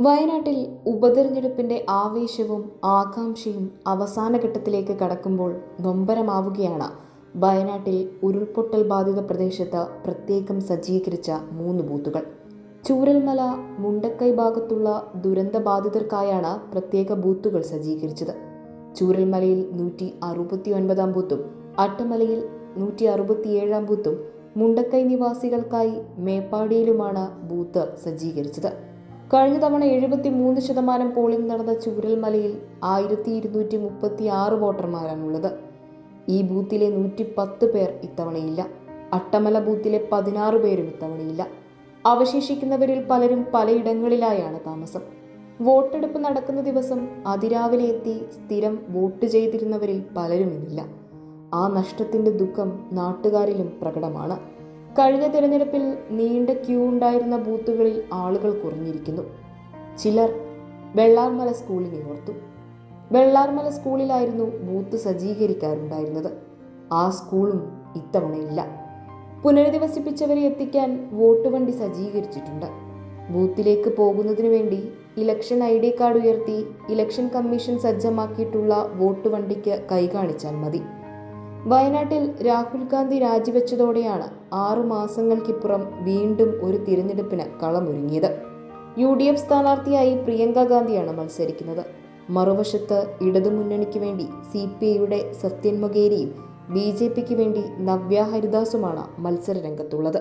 വയനാട്ടിൽ ഉപതെരഞ്ഞെടുപ്പിന്റെ ആവേശവും ആകാംക്ഷയും അവസാന ഘട്ടത്തിലേക്ക് കടക്കുമ്പോൾ നൊമ്പരമാവുകയാണ്. വയനാട്ടിൽ ഉരുൾപൊട്ടൽ ബാധിത പ്രദേശത്ത് പ്രത്യേകം സജ്ജീകരിച്ച മൂന്ന് ബൂത്തുകൾ. ചൂരൽമല മുണ്ടക്കൈ ഭാഗത്തുള്ള ദുരന്തബാധിതർക്കായാണ് പ്രത്യേക ബൂത്തുകൾ സജ്ജീകരിച്ചത്. ചൂരൽമലയിൽ നൂറ്റി അറുപത്തി ഒൻപതാം ബൂത്തും അട്ടമലയിൽ നൂറ്റി അറുപത്തിയേഴാം ബൂത്തും മുണ്ടക്കൈ നിവാസികൾക്കായി മേപ്പാടിയിലുമാണ് ബൂത്ത് സജ്ജീകരിച്ചത്. കഴിഞ്ഞ തവണ എഴുപത്തി മൂന്ന് ശതമാനം പോളിംഗ് നടന്ന ചൂരൽമലയിൽ ആയിരത്തി ഇരുന്നൂറ്റി മുപ്പത്തി ആറ് വോട്ടർമാരാണുള്ളത്. ഈ ബൂത്തിലെ നൂറ്റി പത്ത് പേർ ഇത്തവണയില്ല. അട്ടമല ബൂത്തിലെ പതിനാറ് പേരും ഇത്തവണയില്ല. അവശേഷിക്കുന്നവരിൽ പലരും പലയിടങ്ങളിലായാണ് താമസം. വോട്ടെടുപ്പ് നടക്കുന്ന ദിവസം അതിരാവിലെ എത്തി സ്ഥിരം വോട്ട് ചെയ്തിരുന്നവരിൽ പലരും ഇന്നില്ല. ആ നഷ്ടത്തിന്റെ ദുഃഖം നാട്ടുകാരിലും പ്രകടമാണ്. കഴിഞ്ഞ തിരഞ്ഞെടുപ്പിൽ നീണ്ട ക്യൂ ഉണ്ടായിരുന്ന ബൂത്തുകളിൽ ആളുകൾ കുറഞ്ഞിരിക്കുന്നു. ചിലർ വെള്ളാർമല സ്കൂളിനെ ഓർത്തു. വെള്ളാർമല സ്കൂളിലായിരുന്നു ബൂത്ത് സജ്ജീകരിക്കാറുണ്ടായിരുന്നത്. ആ സ്കൂളും ഇത്തവണയില്ല. പുനരധിവസിപ്പിച്ചവരെ എത്തിക്കാൻ വോട്ട് വണ്ടി സജ്ജീകരിച്ചിട്ടുണ്ട്. ബൂത്തിലേക്ക് പോകുന്നതിനു വേണ്ടി ഇലക്ഷൻ ഐ ഡി കാർഡ് ഉയർത്തി ഇലക്ഷൻ കമ്മീഷൻ സജ്ജമാക്കിയിട്ടുള്ള വോട്ട് വണ്ടിക്ക് കൈകാണിച്ചാൽ മതി. വയനാട്ടിൽ രാഹുൽ ഗാന്ധി രാജിവെച്ചതോടെയാണ് ആറു മാസങ്ങൾക്കിപ്പുറം വീണ്ടും ഒരു തിരഞ്ഞെടുപ്പിന് കളമൊരുങ്ങിയത്. യു ഡി എഫ് സ്ഥാനാർത്ഥിയായി പ്രിയങ്ക ഗാന്ധിയാണ് മത്സരിക്കുന്നത്. മറുവശത്ത് ഇടതുമുന്നണിക്ക് വേണ്ടി സി പി ഐയുടെ സത്യൻ മൊകേരിയും ബി ജെ പിക്ക് വേണ്ടി നവ്യ ഹരിദാസുമാണ് മത്സര രംഗത്തുള്ളത്